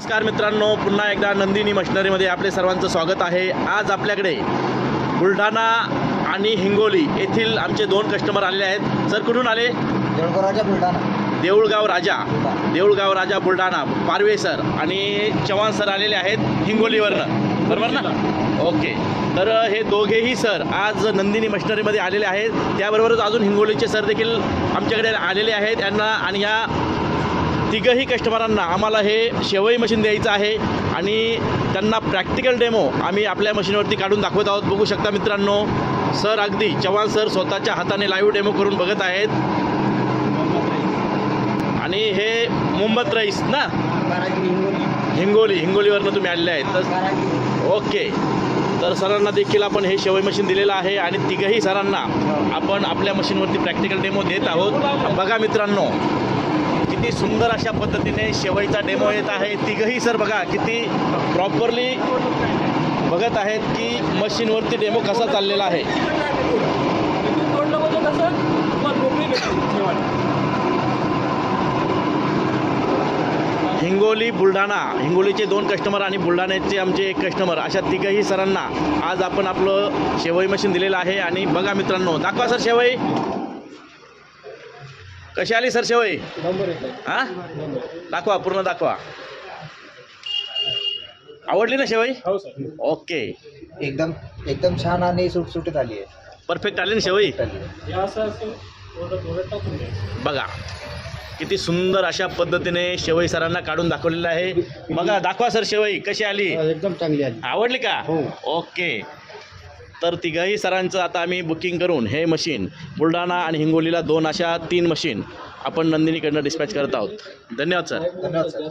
नमस्कार मित्रांनो पुन्हा एकदा नंदिनी मशिनरीमध्ये आपले सर्वांचं स्वागत आहे. आज आपल्याकडे बुलढाणा आणि हिंगोली येथील आमचे दोन कस्टमर आलेले आहेत. सर कुठून आले? देवळगोराच्या बुलढाणा. देऊळगाव राजा. देऊळगाव राजा बुलढाणा. पारवे सर आणि चव्हाण सर आलेले आहेत हिंगोलीवरनं. बरोबर ना? ओके. तर हे दोघेही सर आज नंदिनी मशिनरीमध्ये आलेले आहेत. त्याबरोबरच अजून हिंगोलीचे सर देखील आमच्याकडे आलेले आहेत. यांना आणि या तिघही कस्टमरांना आम्हाला हे शेवई मशीन द्यायचं आहे आणि त्यांना प्रॅक्टिकल डेमो आम्ही आपल्या मशीनवरती काढून दाखवत आहोत. बघू शकता मित्रांनो सर अगदी चव्हाण सर स्वतःच्या हाताने लाईव्ह डेमो करून बघत आहेत. आणि हे मुंबत रईस ना? हिंगोली हिंगोलीवरनं तुम्ही आलेले आहेत. तर ओके तर सरांना देखील आपण हे शेवई मशीन दिलेलं आहे आणि तिघही सरांना आपण आपल्या मशीनवरती प्रॅक्टिकल डेमो देत आहोत. बघा मित्रांनो सुंदर अशा पद्धतीने शेवईचा डेमो येत आहे. तिघही सर बघा किती प्रॉपरली बघत आहेत की मशीनवरती डेमो कसा चाललेला आहे. हिंगोली बुलढाणा. हिंगोलीचे दोन कस्टमर आणि बुलढाण्याचे आमचे एक कस्टमर अशा तिघही सरांना आज आपण आपलं शेवई मशीन दिलेलं आहे आणि बघा मित्रांनो दाखवा सर शेवई. कशी आली सर शेवई? हां? दाखवा पूर्ण दाखवा. आवडली ना शेवई? हो सर. ओके. एकदम एकदम छान आणि सुटसुटीत आली आहे. परफेक्ट आली ना शेवई. हे बघा किती सुंदर अशा पद्धतीने शेवई सरांना काढून दाखवलेलं आहे. बघा दाखवा सर शेवई कशी आली? एकदम चांगली आली. आवडली का? हो. ओके. तर तिघही सरांचं आता आम्ही बुकिंग करून हे मशीन बुलढाणा आणि हिंगोलीला दोन अशा तीन मशीन आपण नंदिनीकडनं डिस्पॅच करत आहोत. धन्यवाद सर. धन्यवाद सर.